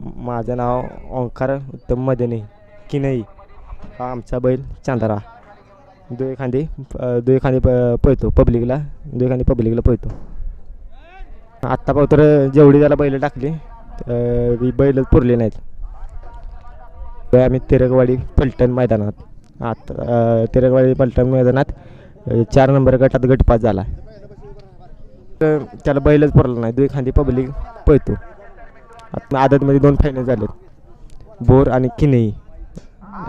माझं नाव ओंकार उत्तम मदने. किनई हा आमचा बैल चांदरा. दुई खांदी दुई खांदी प पळतो पब्लिकला. दुई खांदी पब्लिकला पळतो. आत्ता पाहू तर जेवढी त्याला बैल टाकली ती बैलच पुरली नाहीत. तर आम्ही तिरकवाडी पलटण मैदानात. आता तिरकवाडी पलटण मैदानात चार नंबर गटात गटपास झाला. तर त्याला बैलच पुरला नाही. दुई खांदी पब्लिक पळतो. आदतमध्ये दोन फायनल झालेत. बोर आणि किनई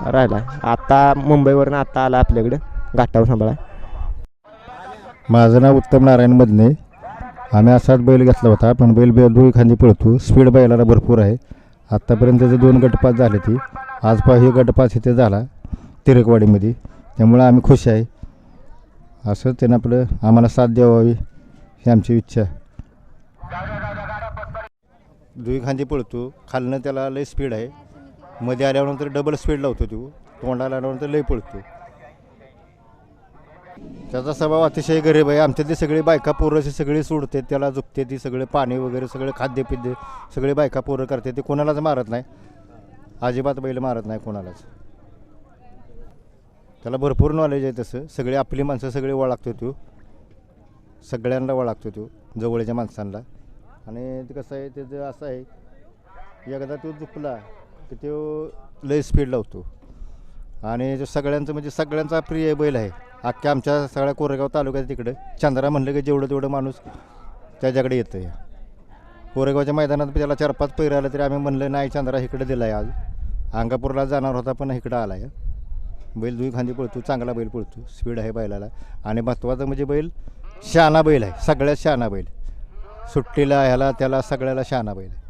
राहिला. आता मुंबईवरनं आता आला आपल्याकडं. घाटावर सांभाळा माझं नाव उत्तम नारायण मधने आम्ही असाच बैल घेतला होता पण बैल बे दोन खांदी पळतो. स्पीड बैलाला भरपूर आहे. आत्तापर्यंत त्याचे दोन गटपास झाले ती. आज पा हे गटपास इथे झाला तिरकवाडीमध्ये. त्यामुळं आम्ही खुश आहे. असं त्यानं आपलं आम्हाला साथ द्यावावी ही आमची इच्छा दुई खांदी पळतो. खालनं त्याला लय स्पीड आहे. मध्ये आल्यानंतर डबल स्पीड लावतो तो. तोंडाला आल्यानंतर लय पळतो. त्याचा स्वभाव अतिशय गरीब आहे. आमच्या ते बायका पोरं असे सगळी सोडते. त्याला झुकते ती सगळे पाणी वगैरे सगळे खाद्यपिद्य सगळे बायका पोरं करते. ते कोणालाच मारत नाही. अजिबात बैल मारत नाही कोणालाच. त्याला भरपूर नॉलेज आहे तसं. सगळे आपली माणसं सगळे ओळखतो तो. सगळ्यांना ओळखतो तो. जवळच्या माणसांना. आणि ते कसं आहे त्याचं असं आहे एकदा तो झुकला की तो लय स्पीड लावतो आणि जो सगळ्यांचं म्हणजे सगळ्यांचा प्रिय बैल आहे. अख्ख्या आमच्या सगळ्या कोरेगाव तालुक्यात तिकडं. चंद्रा म्हणलं की जेवढं तेवढं माणूस त्याच्याकडे येतं आहे कोरेगावच्या मैदानात त्याला चार पाच पैर आलं तरी आम्ही म्हणलं नाही चंद्रा इकडे दिला आहे आज. अंगापूरला जाणार होता पण इकडं आला आहे बैल दुई खांदी पळतो चांगला बैल पळतो. स्पीड आहे बैलाला. आणि महत्त्वाचं म्हणजे बैल शहाणा बैल आहे. सगळ्यात शहाणा बैल. सुट्टीला ह्याला त्याला सगळ्याला शहाणा बैल.